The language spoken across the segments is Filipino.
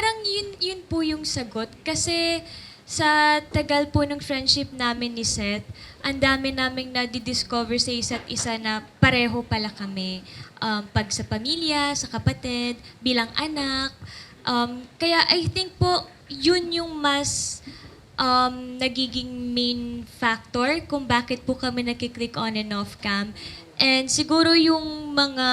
parang yun, yun po yung sagot. Kasi sa tagal po ng friendship namin ni Seth, ang dami naming nadidiscover sa isa't isa na pareho pala kami. Um, pag sa pamilya, sa kapatid, bilang anak. Um, kaya I think po, yun yung mas um, nagiging main factor kung bakit po kami nagkiklik on and off cam. And siguro yung mga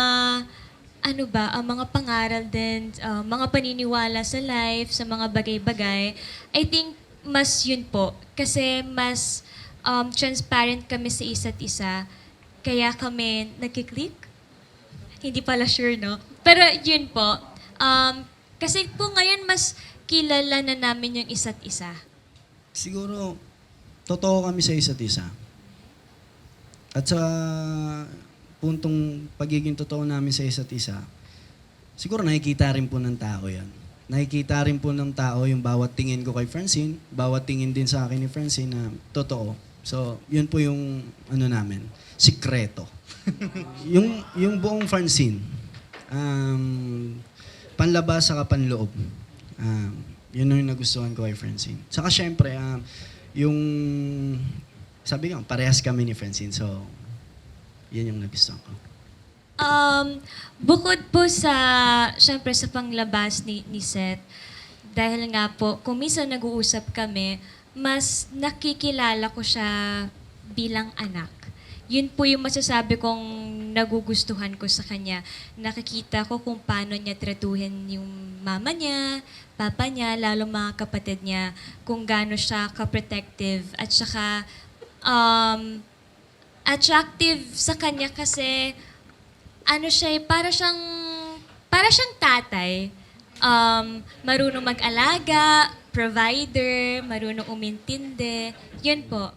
ano ba, ang mga pangaral din, uh, mga paniniwala sa life, sa mga bagay-bagay, I think mas yun po. Kasi mas um, transparent kami sa isa't isa. Kaya kami nagkiklik. Hindi pala sure, no? Pero yun po. Um, kasi po ngayon mas kilala na namin yung isa't isa. Siguro, totoo kami sa isa't isa. At sa puntong pagiging totoo namin sa isa't isa, siguro nakikita rin po ng tao yan. Nakikita rin po ng tao yung bawat tingin ko kay Francine, bawat tingin din sa akin ni Francine na totoo. So, yun po yung ano namin, sikreto. yung, yung buong Francine, um, panlabas sa panloob. Um, yun yung nagustuhan ko kay Francine. Saka syempre, um, yung, sabi ko, parehas kami ni Francine. So, yun yung nagustuhan ko. Um, bukod po sa, syempre sa panglabas ni, ni Seth, dahil nga po, kung minsan nag-uusap kami, mas nakikilala ko siya bilang anak. Yun po yung masasabi kong nagugustuhan ko sa kanya. Nakikita ko kung paano niya tratuhin yung mama niya, papa niya, lalo mga kapatid niya, kung gaano siya ka-protective at saka um, attractive sa kanya kasi ano siya, eh, para siyang para siyang tatay. Um, marunong mag-alaga, provider, marunong umintindi. Yun po.